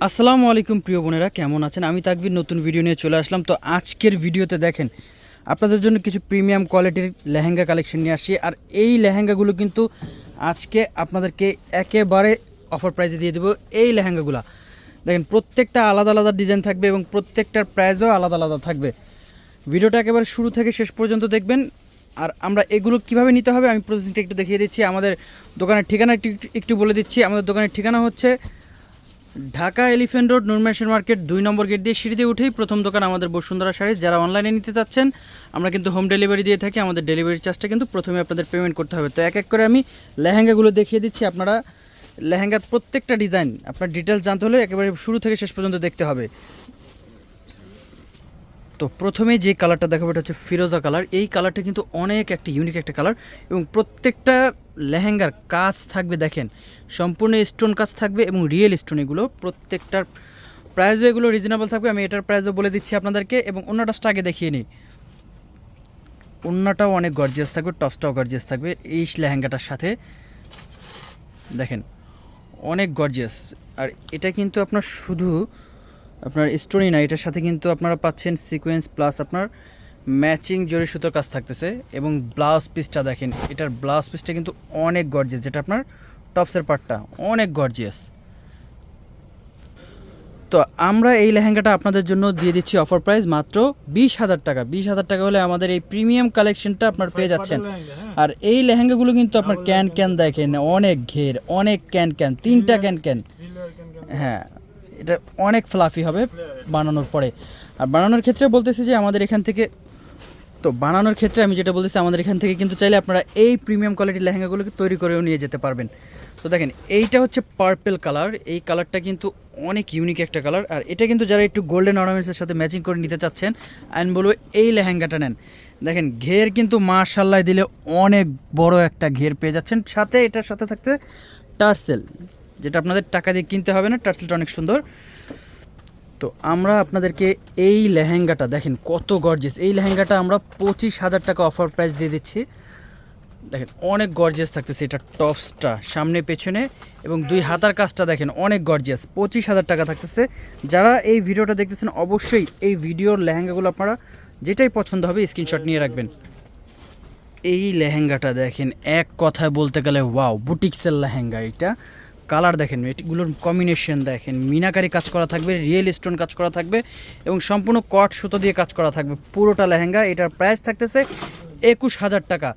আসসালামু আলাইকুম প্রিয় বোনেরা, কেমন আছেন? আমি তাকবির, নতুন ভিডিও নিয়ে চলে আসলাম। তো আজকের ভিডিওতে দেখেন, আপনাদের জন্য কিছু প্রিমিয়াম কোয়ালিটির লেহেঙ্গা কালেকশন নিয়ে আসছি। আর এই লেহেঙ্গাগুলো কিন্তু আজকে আপনাদেরকে একেবারে অফার প্রাইসে দিয়ে দেবো এই লেহেঙ্গাগুলো। দেখেন, প্রত্যেকটা আলাদা আলাদা ডিজাইন থাকবে এবং প্রত্যেকটার প্রাইজও আলাদা আলাদা থাকবে। ভিডিওটা একেবারে শুরু থেকে শেষ পর্যন্ত দেখবেন। আর আমরা এগুলো কীভাবে নিতে হবে আমি প্রসেসিংটা একটু দেখিয়ে দিচ্ছি। আমাদের দোকানের ঠিকানা একটু- একটু বলে দিচ্ছি। আমাদের দোকানের ঠিকানা হচ্ছে ঢাকা এলিফেন্ট রোড নুরমেশন মার্কেট, দুই নম্বর গেট দিয়ে সিঁড়িতে উঠেই প্রথম দোকান আমাদের বসুন্ধরা শাড়ি যারা অনলাইনে নিতে চাচ্ছেন, আমরা কিন্তু হোম ডেলিভারি দিয়ে থাকি। আমাদের ডেলিভারি চার্জটা কিন্তু প্রথমে আপনাদের পেমেন্ট করতে হবে। তো এক এক করে আমি লেহেঙ্গাগুলো দেখিয়ে দিচ্ছি। আপনারা লেহেঙ্গার প্রত্যেকটা ডিজাইন আপনার ডিটেলস জানতে হলে একেবারে শুরু থেকে শেষ পর্যন্ত দেখতে হবে। তো প্রথমে যে কালারটা দেখাবো, এটা হচ্ছে ফিরোজা কালার। এই কালারটা কিন্তু অনেক একটা ইউনিক একটা কালার এবং প্রত্যেকটা লেহেঙ্গার কাজ থাকবে, দেখেন, সম্পূর্ণ স্টোন কাজ থাকবে এবং রিয়েল স্টোন এগুলো। প্রত্যেকটার প্রাইজও এগুলো রিজনেবল থাকবে, আমি এটার প্রাইজও বলে দিচ্ছি আপনাদেরকে এবং অন্যটা আগে দেখিয়ে নিই। অন্যটাও অনেক গর্জিয়াস থাকবে টপসটাও গর্জিয়াস থাকবে এই লেহেঙ্গাটার সাথে। দেখেন, অনেক গর্জিয়াস আর এটা কিন্তু আপনার শুধু আপনার স্টোরি না এটার সাথে কিন্তু আপনারা পাচ্ছেন সিকোয়েন্স প্লাস আপনার ম্যাচিং জরি সুতোর কাজ থাকতেছে এবং ব্লাউজ পিসটা দেখেন এটার ব্লাউজ পিসটা কিন্তু অনেক গর্জিয়াস যেটা আপনার টপসের পার্টটা অনেক গর্জিয়াস তো আমরা এই লেহেঙ্গাটা আপনাদের জন্য দিয়ে দিচ্ছি অফার প্রাইস মাত্র বিশ হাজার টাকা। বিশ হাজার টাকা হলে আমাদের এই প্রিমিয়াম কালেকশনটা আপনার পেয়ে যাচ্ছেন। আর এই লেহেঙ্গাগুলো কিন্তু আপনার ক্যান ক্যান দেখেন অনেক ঘের অনেক ক্যান ক্যান তিনটা ক্যান ক্যান। হ্যাঁ এটা অনেক ফ্লাফি হবে বানানোর পরে। আর বানানোর ক্ষেত্রে বলতেছি যে আমাদের এখান থেকে তো বানানোর ক্ষেত্রে আমি যেটা বলতেছি, আমাদের এখান থেকে কিন্তু চাইলে আপনারা এই প্রিমিয়াম কোয়ালিটির লেহেঙ্গাগুলোকে তৈরি করেও নিয়ে যেতে পারবেন। তো দেখেন, এইটা হচ্ছে পার্পেল কালার এই কালারটা কিন্তু অনেক ইউনিক একটা কালার আর এটা কিন্তু যারা একটু গোল্ডেন অর্নামেন্টসের সাথে ম্যাচিং করে নিতে চাচ্ছেন, আমি বলব এই লেহেঙ্গাটা নেন। দেখেন, ঘের কিন্তু মাশাল্লাহ দিলে অনেক বড় একটা ঘের পেয়ে যাচ্ছেন। সাথে এটার সাথে থাকতে টার্সেল। যেটা আপনাদের টাকা দিয়ে কিনতে হবে না, টার্সেলটা অনেক সুন্দর। তো আমরা আপনাদেরকে এই লেহেঙ্গাটা দেখেন কত গর্জেস এই লেহেঙ্গাটা আমরা পঁচিশ হাজার টাকা অফার প্রাইস দিয়ে দিচ্ছি। দেখেন অনেক গর্জিয়াস থাকতেছে এটা টপসটা সামনে পেছনে এবং দুই হাতার কাজটা দেখেন অনেক গর্জিয়াস পঁচিশ হাজার টাকা থাকতেছে। যারা এই ভিডিওটা দেখতেছেন অবশ্যই এই ভিডিওর লেহেঙ্গাগুলো আপনারা যেটাই পছন্দ হবে স্ক্রিনশট নিয়ে রাখবেন। এই লেহেঙ্গাটা দেখেন এক কথায় বলতে গেলে ওয়াও বুটিক্সের লেহেঙ্গা এটা। কালার দেখেন এগুলোর কম্বিনেশন দেখেন। মিনাকারি কাজ করা থাকবে রিয়েল স্টোন কাজ করা থাকবে এবং সম্পূর্ণ কট সুতো দিয়ে কাজ করা থাকবে। পুরোটা লেহেঙ্গা, এটার প্রাইস থাকতেছে একুশ হাজার টাকা।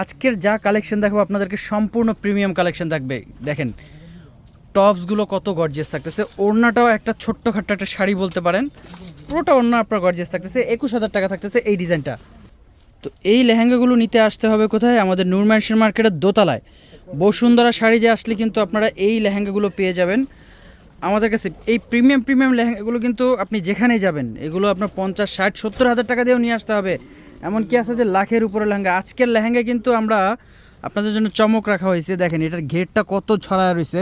আজকের যা কালেকশন দেখাবো, আপনাদেরকে সম্পূর্ণ প্রিমিয়াম কালেকশন থাকবে। দেখেন টপসগুলো কত গর্জিয়াস থাকতেছে। ওড়নাটাও একটা ছোট্টখাট্ট একটা শাড়ি বলতে পারেন। পুরোটা ওড়না আপনার গর্জিয়াস থাকতেছে, একুশ হাজার টাকা থাকতেছে এই ডিজাইনটা তো এই লেহেঙ্গাগুলো নিতে আসতে হবে কোথায়? আমাদের নূর ম্যানশন মার্কেটের দোতলায়। বসুন্ধরা শাড়ি যে আসলে কিন্তু আপনারা এই লেহেঙ্গাগুলো পেয়ে যাবেন। আমাদের কাছে এই প্রিমিয়াম প্রিমিয়াম লেহেঙ্গাগুলো কিন্তু আপনি যেখানেই যাবেন, এগুলো আপনার পঞ্চাশ, ষাট, সত্তর হাজার টাকা দিয়েও নিয়ে আসতে হবে। এমন কি আছে যে লাখের উপরে লেহেঙ্গা। আজকের লেহেঙ্গা কিন্তু আমরা আপনাদের জন্য চমক রাখা হয়েছে। দেখেন, এটার ঘেরটা কত ছড়া রয়েছে।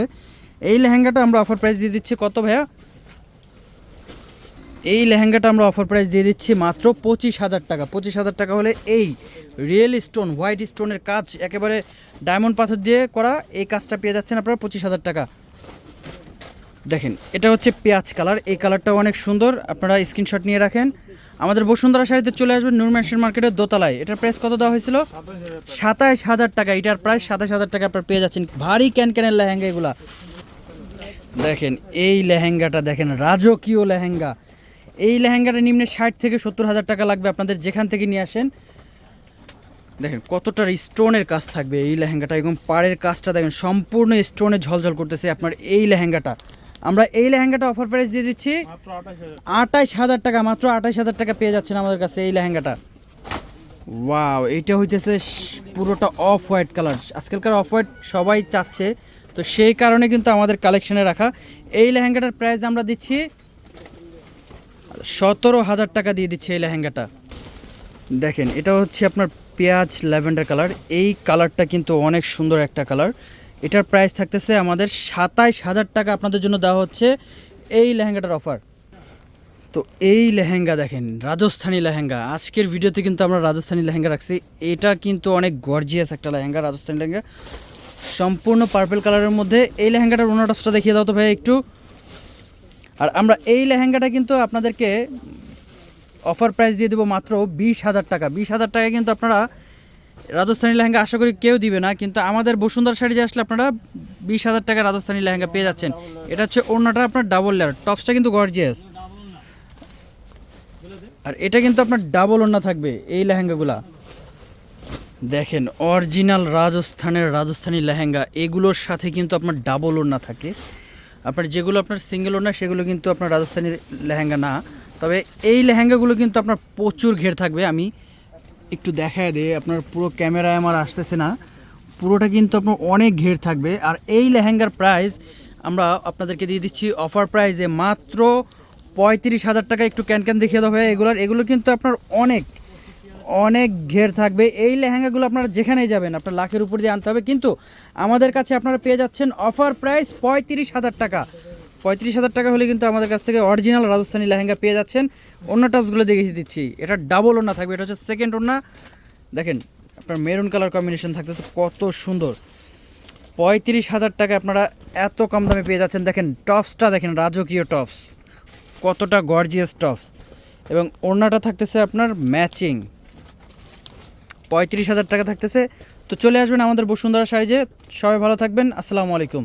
এই লেহেঙ্গাটা আমরা অফার প্রাইস দিয়ে দিচ্ছি। কত ভাইয়া? এই লেহেঙ্গাটা আমরা অফার প্রাইস দিয়ে দিচ্ছি মাত্র পঁচিশ হাজার টাকা। পঁচিশ হাজার টাকা হলে এই রিয়েল স্টোন হোয়াইট স্টোনের কাজ একেবারে ডায়মন্ড পাথর দিয়ে করা এই কাজটা পেয়ে যাচ্ছেন আপনারা পঁচিশ হাজার টাকা। দেখেন, এটা হচ্ছে পেঁয়াজ কালার। এই কালারটাও অনেক সুন্দর। আপনারা স্ক্রিনশট নিয়ে রাখেন। আমাদের বসুন্ধরা শাড়িতে চলে আসবেন নুরম্যানশন মার্কেটের দোতলায়। এটার প্রাইস কত দেওয়া হয়েছিল? সাতাইশ হাজার টাকা। এটার প্রাইস সাতাশ হাজার টাকা আপনারা পেয়ে যাচ্ছেন। ভারী ক্যান ক্যানের লেহেঙ্গা এগুলা। দেখেন, এই লেহেঙ্গাটা দেখেন, রাজকীয় লেহেঙ্গা। এই লেহেঙ্গাটা নিম্নে ষাট থেকে সত্তর হাজার টাকা লাগবে আপনাদের যেখান থেকে নিয়ে আসেন। দেখেন কতটা স্টোনের কাজ থাকবে এই লেহেঙ্গাটা এবং পাড়ের কাজটা দেখেন সম্পূর্ণ স্টোনে ঝলঝল করতেছে আপনার এই লেহেঙ্গাটা। আমরা এই লেহেঙ্গাটা অফার প্রাইস দিয়ে দিচ্ছি আটাইশ হাজার টাকা। মাত্র আটাইশ হাজার টাকা পেয়ে যাচ্ছেন আমাদের কাছে এই লেহেঙ্গাটা। ওয়াও এইটা হইতেছে পুরোটা অফ হোয়াইট কালার আজকালকার অফ হোয়াইট সবাই চাচ্ছে তো সেই কারণে কিন্তু আমাদের কালেকশনে রাখা। এই লেহেঙ্গাটার প্রাইস আমরা দিচ্ছি সতেরো হাজার টাকা দিয়ে দিচ্ছে এই লেহেঙ্গাটা। দেখেন, এটা হচ্ছে আপনার পেঁয়াজ, ল্যাভেন্ডার কালার। এই কালারটা কিন্তু অনেক সুন্দর একটা কালার। এটার প্রাইস থাকতেছে আমাদের সাতাইশ হাজার টাকা আপনাদের জন্য দেওয়া হচ্ছে এই লেহেঙ্গাটার অফার। তো এই লেহেঙ্গা দেখেন, রাজস্থানী লেহেঙ্গা। আজকের ভিডিওতে কিন্তু আমরা রাজস্থানী লেহেঙ্গা রাখছি। এটা কিন্তু অনেক গর্জিয়াস একটা লেহেঙ্গা, রাজস্থানী লেহেঙ্গা। সম্পূর্ণ পার্পেল কালারের মধ্যে এই লেহেঙ্গাটার ওনার দেখিয়ে দাও তো ভাই একটু। আর আমরা এই লেহেঙ্গাটা কিন্তু আপনাদেরকে অফার প্রাইস দিয়ে দেবো মাত্র বিশ হাজার টাকা। বিশ হাজার টাকা কিন্তু আপনারা রাজস্থানী লেহেঙ্গা আশা করি কেউ দিবে না, কিন্তু আমাদের বসুন্ধরা শাড়ি যে আসলে আপনারা বিশ হাজার টাকা রাজস্থানী লেহেঙ্গা পেয়ে যাচ্ছেন। এটা হচ্ছে ওড়নাটা আপনার ডাবল লেয়ার টপসটা কিন্তু গর্জিয়াস আর এটা কিন্তু আপনার ডাবল ওড়না থাকবে এই লেহেঙ্গাগুলা। দেখেন অরিজিনাল রাজস্থানের রাজস্থানী লেহেঙ্গা, এগুলোর সাথে কিন্তু আপনার ডাবল ওড়না থাকে। আপনার যেগুলো আপনার সিঙ্গেল ওড়না সেগুলো কিন্তু আপনার রাজস্থানী লেহেঙ্গা না। তবে এই লেহেঙ্গাগুলো কিন্তু আপনার প্রচুর ঘের থাকবে। আমি একটু দেখায় দিই, আপনার পুরো ক্যামেরায় আমার আসতেছে না। পুরোটা কিন্তু আপনার অনেক ঘের থাকবে। আর এই লেহেঙ্গার প্রাইস আমরা আপনাদেরকে দিয়ে দিচ্ছি অফার প্রাইসে মাত্র পঁয়ত্রিশ হাজার টাকা। একটু ক্যান ক্যান দেখিয়ে দেবো এগুলোর, এগুলো কিন্তু আপনার অনেক। অনেক ঘের থাকবে। এই লেহেঙ্গাগুলো আপনারা যেখানেই যাবেন, আপনার লাখের উপর দিয়ে আনতে হবে। কিন্তু আমাদের কাছে আপনারা পেয়ে যাচ্ছেন অফার প্রাইস পঁয়ত্রিশ হাজার টাকা। পঁয়ত্রিশ হাজার টাকা হলে কিন্তু আমাদের কাছ থেকে অরিজিনাল রাজস্থানী লেহেঙ্গা পেয়ে যাচ্ছেন। অন্য টপসগুলো দেখিয়ে দিচ্ছি। এটা ডাবল ওনা থাকবে, এটা হচ্ছে সেকেন্ড ওনা দেখেন, আপনার মেরুন কালার কম্বিনেশন থাকতেছে, কত সুন্দর। পঁয়ত্রিশ হাজার টাকা আপনারা এত কম দামে পেয়ে যাচ্ছেন। দেখেন টপসটা দেখেন, রাজকীয় টপস কতটা গর্জিয়াস টপস এবং ওড়নাটা থাকতেছে আপনার ম্যাচিং পঁয়ত্রিশ হাজার টাকা থাকতেছে। তো চলে আসবেন আমাদের বসুন্ধরা সাইজে সবাই ভালো থাকবেন। আসসালামু আলাইকুম।